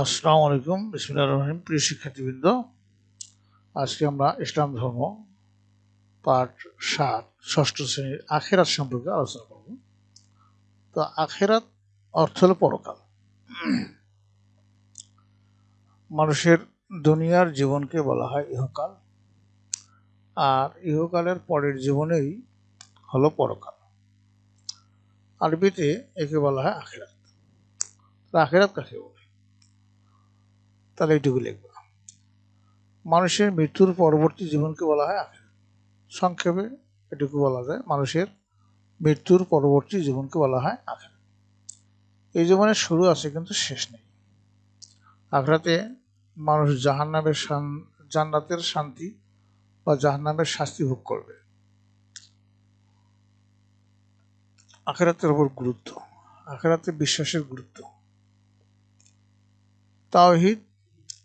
আসসালামু আলাইকুম বিসমুল্লাহ রহিম। প্রিয় শিক্ষার্থীবৃন্দ, আজকে আমরা ইসলাম ধর্ম পাঠ সাত, ষষ্ঠ শ্রেণির আখেরাত সম্পর্কে আলোচনা করব। তো আখেরাত অর্থ হল পরকাল। মানুষের দুনিয়ার জীবনকে বলা হয় ইহকাল, আর ইহকালের পরের জীবনেই হলো পরকাল। আরবিতে একে বলা হয় আখেরাত। আখেরাত কাকে বলে? তাহলে এইটুকু লিখবে। মানুষের মৃত্যুর পরবর্তী জীবনকে বলা হয় আখেরাত সংক্ষেপে এটুকু বলা যায়, মানুষের মৃত্যুর পরবর্তী জীবনকে বলা হয় আখেরাত এই জীবনের শুরু আছে কিন্তু শেষ নেই। আখরাতে মানুষ জাহান্নামের জান্নাতের শান্তি বা জাহান্নামের শাস্তি ভোগ করবে। আখেরাতের ওপর গুরুত্ব, আখেরাতে বিশ্বাসের গুরুত্ব। তাওহিদ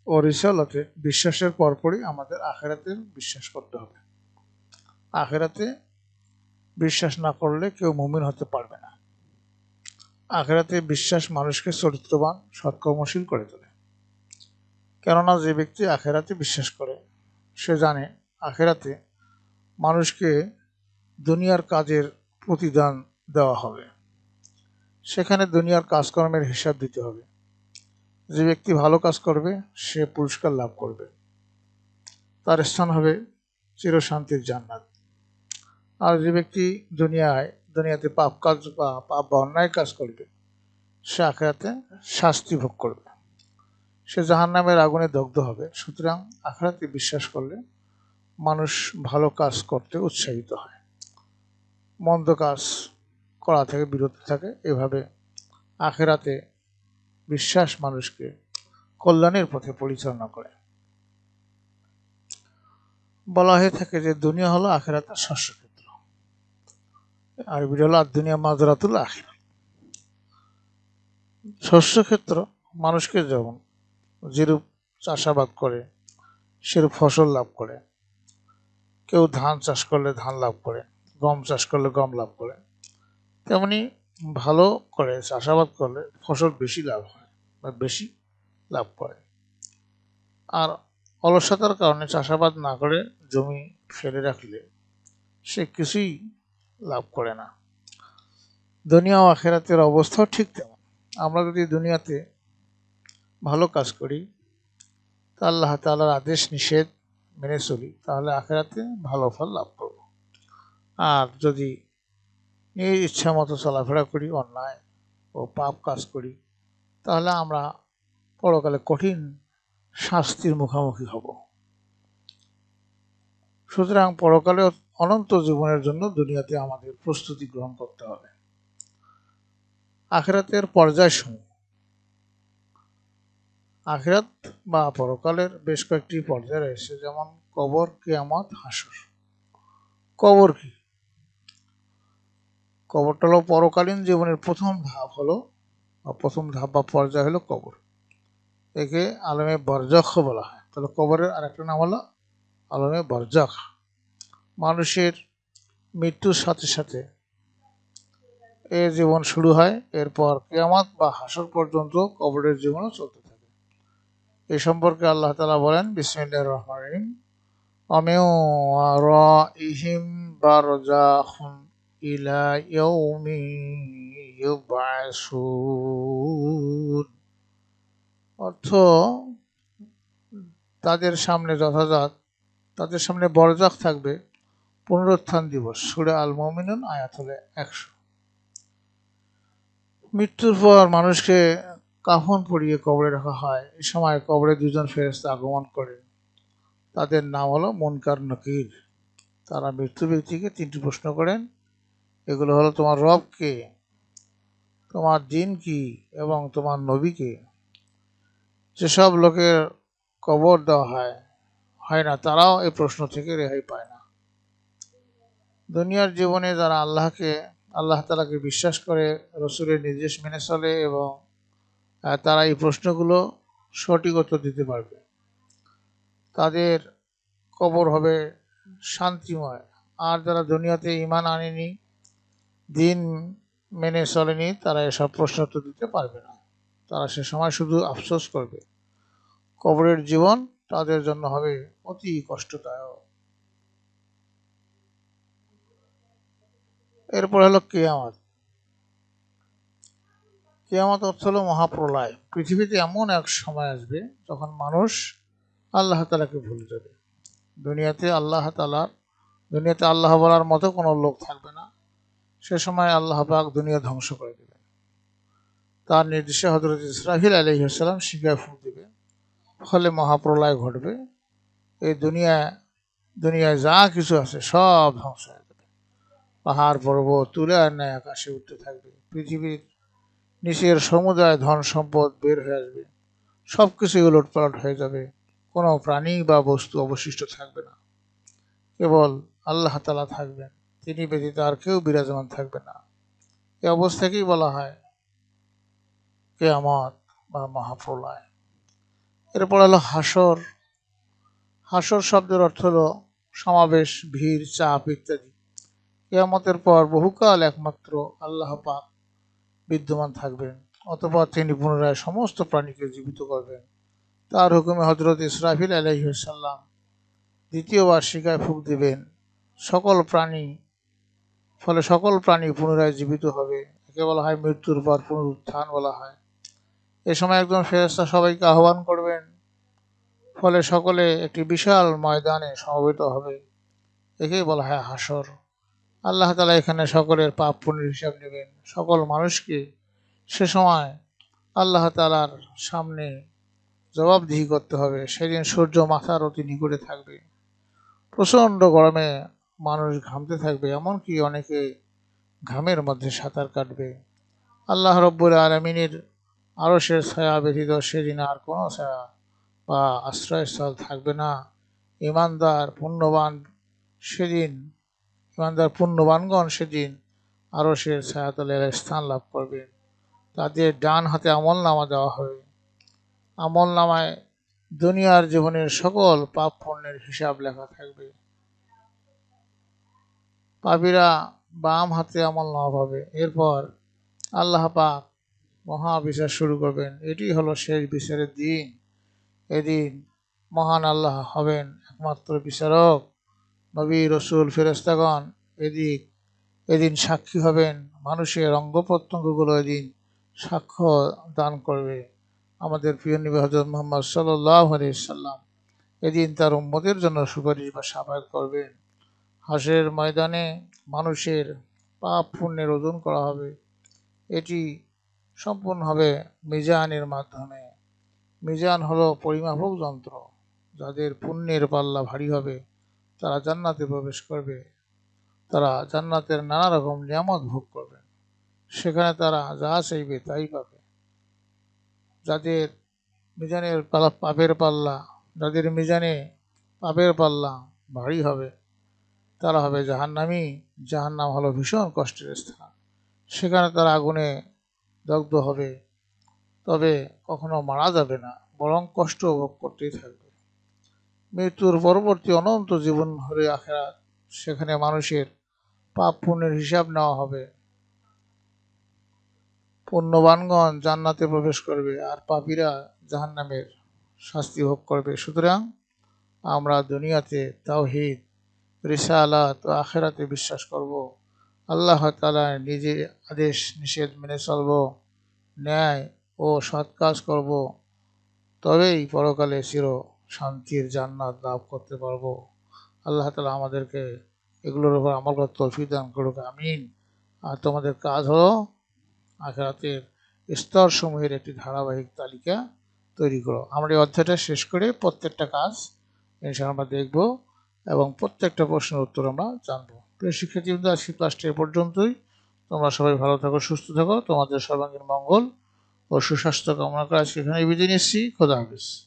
ও রিসালাতে বিশ্বাসের পরপরই আমাদের আখেরাতে বিশ্বাস করতে হবে। আখেরাতে বিশ্বাস না করলে কেউ মুমিন হতে পারবে না। আখেরাতে বিশ্বাস মানুষকে চরিত্রবান, সৎকর্মশীল করে তোলে। কেননা যে ব্যক্তি আখেরাতে বিশ্বাস করে, সে জানে আখেরাতে মানুষকে দুনিয়ার কাজের প্রতিদান দেওয়া হবে। সেখানে দুনিয়ার কাজকর্মের হিসাব দিতে হবে। যে ব্যক্তি ভালো কাজ করবে, সে পুরস্কার লাভ করবে। তার স্থান হবে চিরশান্তির জান্নাত। আর যে ব্যক্তি দুনিয়ায়, দুনিয়াতে পাপ কাজ বা পাপ বা অন্যায় কাজ করবে, সে আখেরাতে শাস্তি ভোগ করবে। সে জাহান নামের আগুনে দগ্ধ হবে। সুতরাং আখেরাতে বিশ্বাস করলে মানুষ ভালো কাজ করতে উৎসাহিত হয়। মন্দ কাজ করা থেকে বিরত থাকে। এভাবে আখেরাতে বিশ্বাস মানুষকে কল্যাণের পথে পরিচালনা করে। বলা হয়ে থাকে যে দুনিয়া হলো আখেরাতের শস্যক্ষেত্র। আরবির হলো আর দুনিয়া মাজরাতুল আখেরা শস্যক্ষেত্র মানুষকে যেমন যেরূপ চাষাবাদ করে, সেরূপ ফসল লাভ করে। কেউ ধান চাষ করলে ধান লাভ করে, গম চাষ করলে গম লাভ করে। তেমনি ভালো করে চাষাবাদ করলে ফসল বেশি লাভ হয়। বা বেশি লাভ করে। আর অলসতার কারণে চাষাবাদ না করে জমি ফেলে রাখলে সে কিছুই লাভ করে না। দুনিয়া ও আখেরাতের অবস্থাও ঠিক তেমন। আমরা যদি দুনিয়াতে ভালো কাজ করি, তা আল্লাহ তালার আদেশ নিষেধ মেনে চলি, তাহলে আখেরাতে ভালো ফল লাভ করব। আর যদি নিজ ইচ্ছা মতো চলাফেরা করি, অন্যায় ও পাপ কাজ করি তাহলে আমরা পরকালে কঠিন শাস্তির মুখোমুখি হব। সুতরাং পরকালে অনন্ত জীবনের জন্য দুনিয়াতে আমাদের প্রস্তুতি গ্রহণ করতে হবে। আখেরাতের পর্যায়সমূহ। আখেরাত বা পরকালের বেশ কয়েকটি পর্যায় রয়েছে, যেমন কবর, কেয়ামত হাসর কবর কি? কবরটা হলো পরকালীন জীবনের প্রথম ধাপ হলো প্রথম ধাপ বা পর্যায় হলো কবর। একে আলমে বরজখ বলা হয়। তাহলে কবরের আরেকটা নাম হলো আলমে বরজখ। মানুষের মৃত্যুর সাথে সাথে এ জীবন শুরু হয়। এরপর কেয়ামাত বা হাসর পর্যন্ত কবরের জীবনও চলতে থাকে। এ সম্পর্কে আল্লাহ তালা বলেন বিসমিল্লাহ রহমান রহিম। অমেও ইহিম বারজাহুন ইলা ইয়াউমি ইউবাসুন অর্থ, তাদের সামনে যথাযথ, তাদের সামনে বরজাক থাকবে পুনরুত্থান দিবস। সুরে আল মমিনুন আয়াত হলে একশো। মৃত্যুর পর মানুষকে কাফন পরিয়ে কবরে রাখা হয়। এ সময় কবরে দুজন ফেরস্তা আগমন করে। তাদের নাম হলো মনকার নকির। তারা মৃত্যু ব্যক্তিকে তিনটি প্রশ্ন করেন। এগুলো হলো, তোমার রব কে? তোমার দিন কি এবং তোমার নবীকে যেসব লোকের কবর দেওয়া হয় হয় না, তারাও এই প্রশ্ন থেকে রেহাই পায় না। দুনিয়ার জীবনে যারা আল্লাহকে, আল্লাহ তালাকে বিশ্বাস করে, রসুলের নির্দেশ মেনে চলে এবং তারা এই প্রশ্নগুলো সঠিক উত্তর দিতে পারবে। তাদের কবর হবে শান্তিময়। আর যারা দুনিয়াতে ইমান আনেনি, দিন মেনে চলেনি, তারা এসব প্রশ্ন উত্তর দিতে পারবে না। তারা সে সময় শুধু আফসোস করবে। কবরের জীবন তাদের জন্য হবে অতি কষ্টদায়ক। এরপর হলো কেয়ামত। কেয়ামত অর্থ হলো মহাপ্রলয়। পৃথিবীতে এমন এক সময় আসবে যখন মানুষ আল্লাহ তালাকে ভুলে যাবে। দুনিয়াতে আল্লাহ তালার দুনিয়াতে আল্লাহ বলার মতো কোনো লোক থাকবে না। সে সময় আল্লাহ পাক দুনিয়া ধ্বংস করে দেবেন তার নির্দেশে হজরত ইসরাহিল আলহিহাল্লাম শিকায় ফুক দেবে। ফলে মহাপ্রলয় ঘটবে। এই দুনিয়া, দুনিয়ায় যা কিছু আছে সব ধ্বংস হয়ে যাবে। পাহাড়, পর্বত, তুলে আর নেয় আকাশে উঠতে থাকবে। পৃথিবীর নিচের সমুদায় ধন সম্পদ বের হয়ে আসবে। সব কিছুই উলটপালট হয়ে যাবে। কোনো প্রাণী বা বস্তু অবশিষ্ট থাকবে না। কেবল আল্লাহ তালা থাকবেন। তিনি ব্যতীত আর কেউ বিরাজমান থাকবে না। এ অবস্থাকেই বলা হয় কেয়ামত বা মহাপ্রলয়। এরপর হলো হাসর। হাসর শব্দের অর্থ হলো সমাবেশ, ভিড়, চাপ ইত্যাদি। কেয়ামতের পর বহুকাল একমাত্র আল্লাহ পাক বিদ্যমান থাকবেন। অতপর তিনি পুনরায় সমস্ত প্রাণীকে জীবিত করবেন। তার হুকুমে হজরত ইসরাফিল আলহিসাল্লাম দ্বিতীয়বার শিকায় ফুক দিবেন। সকল প্রাণী ফলে সকল প্রাণী পুনরায় জীবিত হবে। একে বলা হয় মৃত্যুর পর পুনরুত্থান বলা হয়। এ সময় একজন ফেরেস্তা সবাইকে আহ্বান করবেন, ফলে সকলে একটি বিশাল ময়দানে সমবেত হবে। একেই বলা হয় হাসর আল্লাহ তালা এখানে সকলের পাপ পুণ্যের হিসাব নেবেন। সকল মানুষকে সে সময় আল্লাহ তালার সামনে জবাবদিহি করতে হবে। সেদিন সূর্য, মাথার অতি নিকটে থাকবে। প্রচণ্ড গরমে মানুষ ঘামতে থাকবে, এমনকি অনেকে ঘামের মধ্যে সাঁতার কাটবে। আল্লাহ রব্বুল আলমিনের আরশের ছায়া ব্যতীত সেদিন আর কোনো ছায়া বা আশ্রয়স্থল থাকবে না। ইমানদার, পুণ্যবান সেদিন, ইমানদার, পুণ্যবানগণ সেদিন আরশের ছায়াতলের স্থান লাভ করবেন তাদের ডান হাতে আমল নামা দেওয়া হবে। আমল নামায় দুনিয়ার জীবনের সকল পাপ পুণ্যের হিসাব লেখা থাকবে। পাপীরা বাম হাতে আমল নামা পাবে এরপর আল্লাহ পাক মহা বিচার শুরু করবেন। এটি হলো শেষ বিচারের দিন। এদিন মহান আল্লাহ হবেন একমাত্র বিচারক, নবী, রসুল ফেরেস্তাগণ এদিক, এদিন সাক্ষী হবেন মানুষের অঙ্গ প্রত্যঙ্গগুলো এদিন সাক্ষ্য দান করবে। আমাদের প্রিয় নবী হজরত মোহাম্মদ সাল্লাম এদিন তার উম্মদের জন্য সুপারিশ বা সাফায়াত করবেন। হাসের ময়দানে মানুষের পাপ পুণ্যের ওজন করা হবে। এটি সম্পূর্ণ হবে মিজানের মাধ্যমে। মিজান হলো পরিমাপক যন্ত্র। যাদের পুণ্যের পাল্লা ভারী হবে, তারা জান্নাতে প্রবেশ করবে। তারা জান্নাতের নানা রকম নিয়ামত ভোগ করবে। সেখানে তারা যা চাইবে তাই পাবে। যাদের মিজানের পাল্লা পাপের পাল্লা যাদের মিজানে পাপের পাল্লা ভারী হবে তারা হবে জাহান্নামি। জাহান্নাম হলো ভীষণ কষ্টের স্থান। সেখানে তারা আগুনে দগ্ধ হবে। তবে কখনো মারা যাবে না, বরং কষ্ট ভোগ করতেই থাকবে। মৃত্যুর পরবর্তী অনন্ত জীবন হলে আখেরা সেখানে মানুষের পাপ পুণ্যের হিসাব নেওয়া হবে। পুণ্যবানগণ জান্নাতে প্রবেশ করবে আর পাপীরা জাহান্নামের শাস্তি ভোগ করবে। সুতরাং আমরা দুনিয়াতে তাওহিদ রিসালাত ও আখেরাতে বিশ্বাস করব। আল্লাহ তালা নিজে আদেশ নিষেধ মেনে চলব, ন্যায় ও সৎ কাজ করব। তবেই পরকালে চির শান্তির জান্নাত লাভ করতে পারব। আল্লাহ তালা আমাদেরকে এগুলোর উপর আমল তৌফিক দান করুক, আমিন। আর তোমাদের কাজ হলো আখেরাতের স্তরসমূহের একটি ধারাবাহিক তালিকা তৈরি করো। আমরা এই অধ্যায়টা শেষ করে প্রত্যেকটা কাজ ইনশাআল্লাহ আমরা দেখব। এবং প্রত্যেকটা প্রশ্নের উত্তর আমরা জানব। প্রিয় শিক্ষার্থীবৃন্দ, আজকে ক্লাসটা এ পর্যন্তই। তোমরা সবাই ভালো থাকো, সুস্থ থাকো। তোমাদের সর্বাঙ্গীন মঙ্গল ও সুস্বাস্থ্য কামনা করে আজকে এখানে বিদায় নিচ্ছি। খোদা হাফিজ।